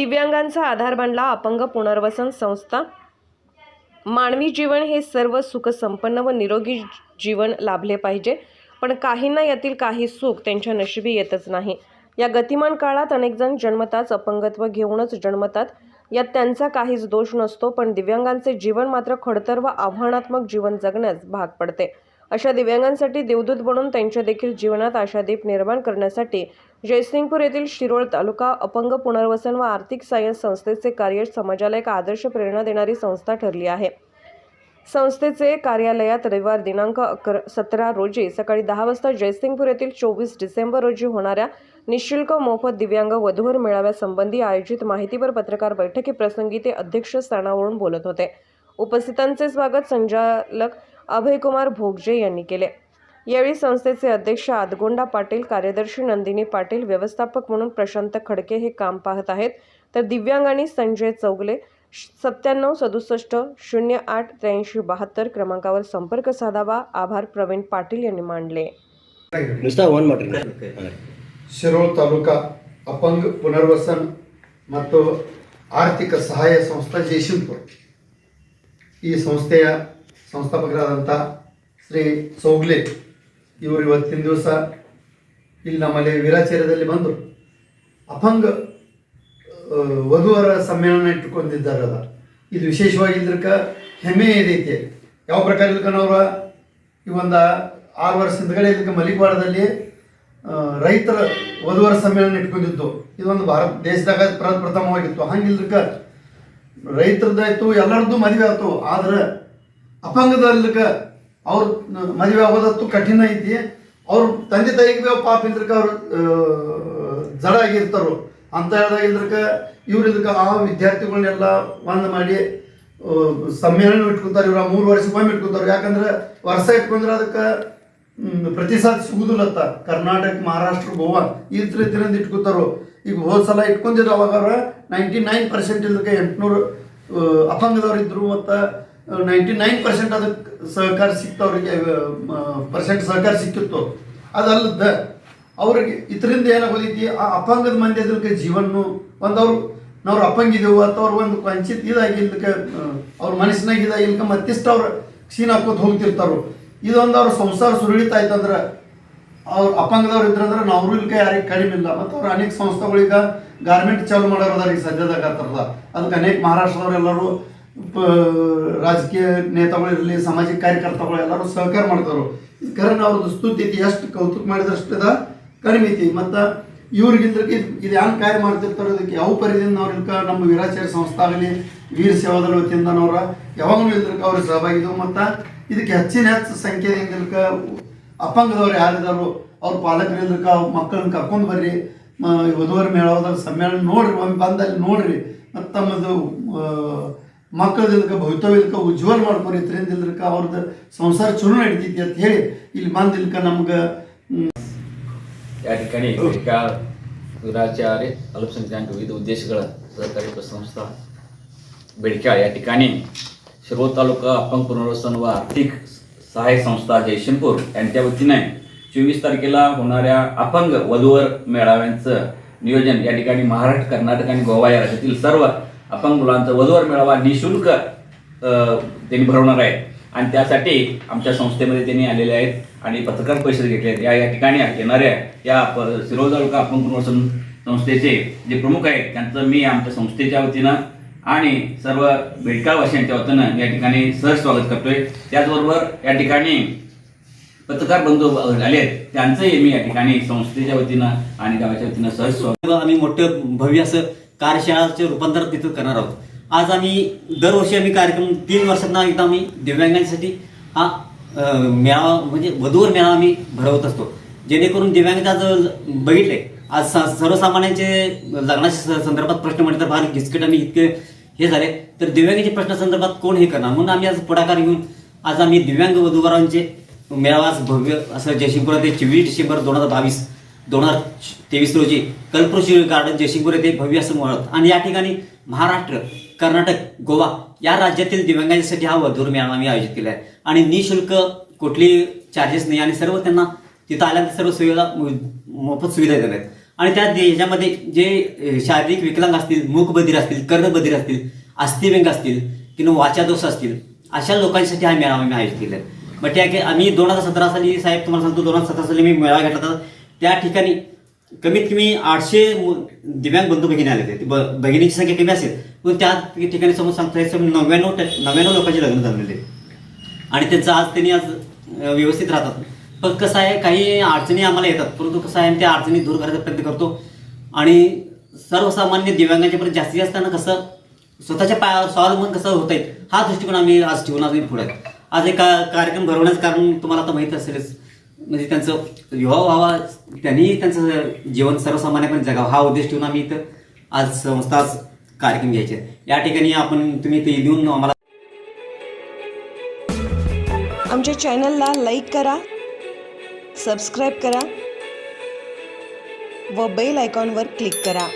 दिव्यांगांचा आधार बनला अपंग पुनर्वसन संस्था. मानवी जीवन हे सर्व सुखसंपन्न व निरोगी जीवन लाभले पाहिजे. पण काहींना यातील काही सुख त्यांच्या नशिबी येतच नाही. या गतिमान काळात अनेकजण जन्मताच अपंगत्व घेऊनच जन्मतात. यात त्यांचा काहीच दोष नसतो पण दिव्यांगांचे जीवन मात्र खडतर व आव्हानात्मक जीवन जगण्यास भाग पडते. अशा दिव्यांगांसाठी देवदूत बनून त्यांच्या देखील जीवनात आशादीप निर्माण करण्यासाठी जयसिंगपूर येथील शिरोळ तालुका अपंग पुनर्वसन व आर्थिक सहाय्य संस्थेचे कार्य समाजाला एक आदर्श प्रेरणा देणारी संस्था ठरली आहे. संस्थेचे कार्यालयात रविवार दिनांक अकर सतरा रोजी सकाळी दहा वाजता जयसिंगपूर येथील चोवीस डिसेंबर रोजी होणाऱ्या निशुल्क मोफत दिव्यांग वधूवर मेळाव्यासंबंधी आयोजित माहितीपर पत्रकार बैठकीप्रसंगी ते अध्यक्षस्थानावरून बोलत होते. उपस्थितांचे स्वागत संचालक अभयकुमार भोगजे यांनी केले यावेळी संस्थेचे अध्यक्ष आदगोंडा पाटील कार्यदर्शी नंदिनी पाटील व्यवस्थापक म्हणून प्रशांत खडके हे काम पाहत आहेत तर दिव्यांगांनी संजय चौगले सत्त्याण्णव सदुसष्ट शून्य आठ त्र्याऐंशी बहात्तर क्रमांकावर संपर्क साधावा आभार प्रवीण पाटील यांनी मांडले ನುಸ್ತಾ ಒನ್ ಮಾಡ್ರಿ ಶಿರೋಳ್ ತಾಲೂಕಾ ಅಪಂಗ್ ಪುನರ್ವಸನ್ ಮತ್ತು ಆರ್ಥಿಕ ಸಹಾಯ ಸಂಸ್ಥಾ ಜಯಶಂಪುರ್ ಈ ಸಂಸ್ಥೆಯ ಸಂಸ್ಥಾಪಕರಾದಂಥ ಶ್ರೀ ಸೌಗ್ಲೆ ಇವರು ಇವತ್ತಿನ ದಿವಸ ಇಲ್ಲಿ ನಮ್ಮಲ್ಲಿ ವೀರಾಚಾರ್ಯದಲ್ಲಿ ಬಂದು ಅಪಂಗ ವಧುವರ ಸಮ್ಮೇಳನ ಇಟ್ಟುಕೊಂಡಿದ್ದಾರಲ್ಲ ಇದು ವಿಶೇಷವಾಗಿ ಹೆಮ್ಮೆ ಇದೈತಿ. ಯಾವ ಪ್ರಕಾರ ಇಲ್ಕನವ್ರ ಈ ಒಂದು ಆರು ವರ್ಷ ಹಿಂದ್ಗಡೆ ಇದಕ್ಕೆ ಮಲಿಕ್ವಾಡದಲ್ಲಿ ರೈತರ ವಧುವರ ಸಮ್ಮೇಳನ ಇಟ್ಕೊಂಡಿದ್ದು. ಇದೊಂದು ಭಾರತ, ದೇಶದಾಗ ಪ್ರಥಮವಾಗಿತ್ತು. ಹಂಗಿಲ್ದಕ್ಕ ರೈತರದ್ದಾಯ್ತು, ಎಲ್ಲರದ್ದು ಮದುವೆ ಆಯ್ತು. ಆದ್ರೆ ಅಪಂಗದಲ್ಲಕ ಅವ್ರ ಮದುವೆ ಆಗೋದತ್ತು ಕಠಿಣ ಐತಿ. ಅವ್ರ ತಂದೆ ತಾಯಿಗೆ ಬಿ ಪಾಪ ಇದ್ರಕ ಅವ್ರು ಜಡ ಆಗಿರ್ತಾರೋ. ಅಂತ ಹೇಳ್ದಾಗ ಇದ್ರಕ ಇವ್ರು ಇದಕ್ಕೆ ಆ ವಿದ್ಯಾರ್ಥಿಗಳನ್ನೆಲ್ಲ ಒಂದು ಮಾಡಿ ಸಮ್ಮೇಳನ ಇಟ್ಕೊತಾರೆ. ಇವ್ರ ಮೂರು ವರ್ಷಕ್ಕೊಮ್ಮೆ ಇಟ್ಕೊತಾರೆ. ಯಾಕಂದ್ರೆ ವರ್ಷ ಇಟ್ಕೊಂಡ್ರೆ ಅದಕ್ಕೆ ಪ್ರತಿಸಾದ ಸಿಗುದಿಲ್ಲತ್ತ. ಕರ್ನಾಟಕ, ಮಹಾರಾಷ್ಟ್ರ, ಗೋವಾ ಈ ರೀತಿಯಿಂದ ಇಟ್ಕೊತಾರೋ. ಈಗ ಹೋದ ಸಲ ಇಟ್ಕೊಂಡಿದ್ರು ಅವಾಗ ನೈಂಟಿ ನೈನ್ ಪರ್ಸೆಂಟ್ ಇಲ್ಲದಕ್ಕೆ ಎಂಟುನೂರು ಅಪಂಗದವ್ರು ಇದ್ರು ಮತ್ತು ನೈಂಟಿ ನೈನ್ ಪರ್ಸೆಂಟ್ ಅದಕ್ಕೆ ಸಹಕಾರ ಸಿಕ್ತವ್ರಿಗೆ ಪರ್ಸೆಂಟ್ ಸಹಕಾರ ಸಿಕ್ಕಿತ್ತು. ಅದಲ್ಲದ, ಅವ್ರಿಗೆ ಇದರಿಂದ ಏನಾಗೋದೈತಿ ಆ ಅಪಂಗದ ಮಂದಿ ಅದಕ್ಕೆ ಜೀವನ ಒಂದು ಅವ್ರು ನಾವು ಅಪಂಗಿದೆವು ಅಥವಾ ಅವ್ರು ಒಂದು ಕೊಂಚಿತ್ ಇದಾಗಿ ಇಲ್ದಕ್ಕೆ ಅವ್ರ ಮನಸ್ಸಿನಾಗ ಇದಾಗಿ ಇಲ್ಕ ಮತ್ತಿಷ್ಟು ಅವ್ರು ಕ್ಷೀಣ ಹಾಕೋತ ಹೋಗ್ತಿರ್ತಾರೋ. ಇದೊಂದು ಅವ್ರ ಸಂಸಾರ ಸುರುಳಿತಾಯ್ತಂದ್ರೆ ಅವ್ರು ಅಪಂಗದವ್ರು ಇದ್ರಂದ್ರೆ ನಾವು ಇಲ್ಕ ಯಾರಿಗೆ ಕಡಿಮೆ ಇಲ್ಲ. ಮತ್ತು ಅವ್ರು ಅನೇಕ ಸಂಸ್ಥೆಗಳಿಗ ಗಾರ್ಮೆಂಟ್ ಚಾಲು ಮಾಡೋರು ಈಗ ಸದ್ಯದಾಗ ಅದಕ್ಕೆ ಅನೇಕ ಮಹಾರಾಷ್ಟ್ರದವ್ರು ಎಲ್ಲರೂ ಪ- ರಾಜಕೀಯ ನೇತಾಗಳಿರಲಿ ಸಾಮಾಜಿಕ ಕಾರ್ಯಕರ್ತಗಳು ಎಲ್ಲರೂ ಸಹಕಾರ ಮಾಡ್ತಾರೋ ಕರೆನ್ ಅವ್ರದ್ದು ಸ್ತುತಿ ಎಷ್ಟು ಕೌತುಕ ಮಾಡಿದಷ್ಟು ಅದ ಕಡಿಮೆ ಐತಿ. ಮತ್ತು ಇವ್ರಿಗಿಂದ್ರಕ್ಕೆ ಇದು ಹ್ಯಾಂಗೆ ಕಾರ್ಯ ಮಾಡ್ತಿರ್ತಾರೋ ಇದಕ್ಕೆ ಯಾವ ಪರಿದಿಂದ ಅವ್ರ ಇಲ್ಕ ನಮ್ಮ ವೀರಾಚಾರ್ಯ ಸಂಸ್ಥೆ ಆಗಲಿ, ವೀರ ಸೇವಾದಳ ವತಿಯಿಂದ ಅವ್ರ, ಯಾವಾಗಲೂ ಇದ್ರಕ್ಕೆ ಅವ್ರಿಗೆ ಸಹಭಾಗಿದ್ದು ಮತ್ತು ಇದಕ್ಕೆ ಹೆಚ್ಚಿನ ಹೆಚ್ಚು ಸಂಖ್ಯೆಯಿಂದ ಇಲ್ಕ ಅಪ್ಪಂಗದವ್ರು ಯಾರಿದಾರೋ ಅವ್ರ ಪಾಲಕರು ಇಲ್ದ್ರಕ ಮಕ್ಕಳನ್ನ ಕರ್ಕೊಂಡು ಬರ್ರಿ. ವಧುವರ ಮೇಳವಾದಾಗ ಸಮ್ಮೇಳನ ನೋಡ್ರಿ ಒಮ್ಮೆ ಬಂದಲ್ಲಿ ನೋಡ್ರಿ. ಮತ್ತು ತಮ್ಮದು ಮಕ್ಕಳದಿಲ್ಕ ಭವಿತವ್ಯಕ್ಕೆ ಉಜ್ವಲ ಮಾಡ್ಕೊರಿ ಇದ್ರಿಂದಿಲ್ಕ ಅವ್ರದ್ದು ಸಂಸಾರ ಚಲೋ ನಡೀತೈತಿ ಅಂತ ಹೇಳಿ ಇಲ್ಲಿ ಬಂದಿಲ್ಕ ನಮ್ಗೆ या ठिकाणी भूतकाळ दुराचारे अल्पसंख्याक विविध उद्देशಗಳ सहकारी पतसंस्था बेडक्या या ठिकाणी शिरोळ तालुका अपंग पुनर्वसन व आर्थिक सहाय्य संस्था जयशिंपूर यांच्या वतीने चोवीस तारखेला होणाऱ्या अपंग वधूवर मेळाव्यांचं नियोजन या ठिकाणी महाराष्ट्र कर्नाटक आणि गोवा या राज्यातील सर्व अपंग मुलांचा वधूवर मेळावा निशुल्क त्यांनी भरवणार आहेत आणि त्यासाठी आमच्या संस्थेमध्ये त्यांनी आलेले आहेत आणि पत्रकार परिषद घेतले आहेत. या या ठिकाणी येणाऱ्या या प- शिरोळ तालुका अपंग पुनर्वसन संस्थेचे जे प्रमुख आहेत त्यांचं मी आमच्या संस्थेच्या वतीनं आणि सर्व बेडकावासियांच्या वतीनं या ठिकाणी सहज स्वागत करतोय. त्याचबरोबर या ठिकाणी पत्रकार बंधू झाले आहेत. त्यांचंही मी या ठिकाणी संस्थेच्या वतीनं आणि गावाच्या वतीनं सहज स्वागत आम्ही मोठं भव्य असं कार्यशाळाचे रूपांतर तिथं करणार आहोत. आज आम्ही दरवर्षी आम्ही कार्यक्रम तीन वर्षांना एकदा आम्ही दिव्यांगांसाठी हा मेळावा म्हणजे वधूवर मेळावा आम्ही भरवत असतो. जेणेकरून दिव्यांगता आज बघितले आज स- सर्वसामान्यांचे लग्नाच्या स- संदर्भात प्रश्न म्हटले तर फार गिचकट आणि इतके हे झाले. तर दिव्यांगाच्या प्रश्नासंदर्भात कोण हे करणार? म्हणून आम्ही आज पुढाकार घेऊन आज आम्ही दिव्यांग वधूवरांचे मेळावा भव्य असं जयसिंगपुरात ते चोवीस डिसेंबर दोन हजार बावीस दोन हजार तेवीस रोजी कल्पृषी गार्डन जयसिंगपूर येथे भव्य असं मोहळत आणि या ठिकाणी महाराष्ट्र कर्नाटक गोवा या राज्यातील दिव्यांगांसाठी हा वधूर मेळावा आम्ही आयोजित केला आहे आणि निशुल्क कुठली चार्जेस नाही आणि सर्व त्यांना तिथं आल्यानंतर सर्व सुविधा मोफत सुविधा देत आहेत आणि त्या दे- ह्याच्यामध्ये जे शारीरिक विकलांग असतील मूकबधीर असतील कर्णबधीर असतील अस्थिव्यंग असतील किंवा वाचादोष असतील अशा लोकांसाठी हा मेळावा मी आयोजित केला आहे मग त्या की आम्ही दोन हजार सतरा साली साहेब तुम्हाला सांगतो दोन हजार सतरा साली मी मेळावा घेतला होता. त्या ठिकाणी कमीत कमी आठशे मु- दिव्यांग बंधू भगिनी आले होते. ब- भगिनीची संख्या कमी असेल पण त्या ठिकाणी समोर सांगता नव्याण्णव नव्याण्णव लोकांचे लग्न जमलेले आणि त्यांचं आज त्यांनी आज व्यवस्थित राहतात. पण कसं आहे काही अडचणी आम्हाला येतात परंतु कसं आहे आम्ही त्या अडचणी दूर करायचा प्रयत्न करतो. आणि सर्वसामान्य दिव्यांगांच्यापर्यंत जास्तीत जास्त ना कसं स्वतःच्या पायावर स्वावलंबन कसं होत आहे हा दृष्टिकोन आम्ही आज ठेवून आज पुढे आज एक कार्यक्रम भरवण्याचं कारण तुम्हाला आता माहीत असेलच. म्हणजे त्यांचं विवाह व्हावा त्यांनी त्यांचं जीवन सर्वसामान्यपणे जगावं. हा उद्देश ठेवून आम्ही इथं आज संस्था कार्यक्रम घ्यायचे या ठिकाणी आपण तुम्ही ते येऊन आम्हाला आमच्या चॅनलला लाईक करा सबस्क्राईब करा व बेल आयकॉनवर क्लिक करा.